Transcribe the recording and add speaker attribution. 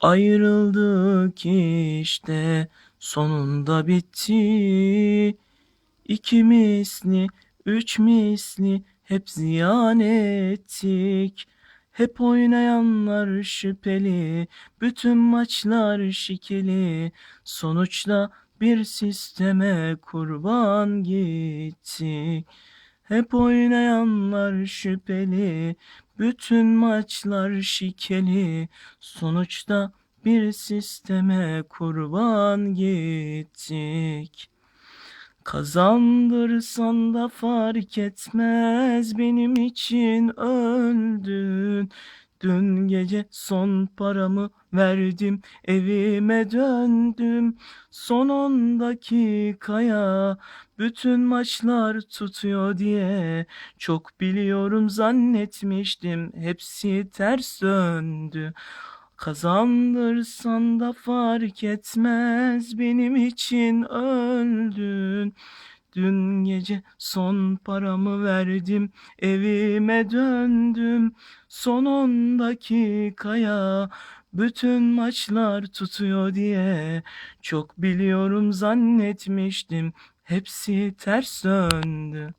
Speaker 1: Ayrıldık işte sonunda bitti. İki misli, üç misli hep ziyan ettik. Hep oynayanlar şüpheli, bütün maçlar şikeli. Sonuçta bir sisteme kurban gittik. Hep oynayanlar şüpheli, bütün maçlar şikeli. Sonuçta bir sisteme kurban gittik. Kazandırsan da fark etmez benim için öldün. Dün gece son paramı verdim evime döndüm. Son on dakikaya bütün maçlar tutuyor diye çok biliyorum zannetmiştim hepsi ters döndü. Kazandırsan da fark etmez benim için öldün. Dün gece son paramı verdim evime döndüm. Son on dakikaya bütün maçlar tutuyor diye çok biliyorum zannetmiştim hepsi ters döndü.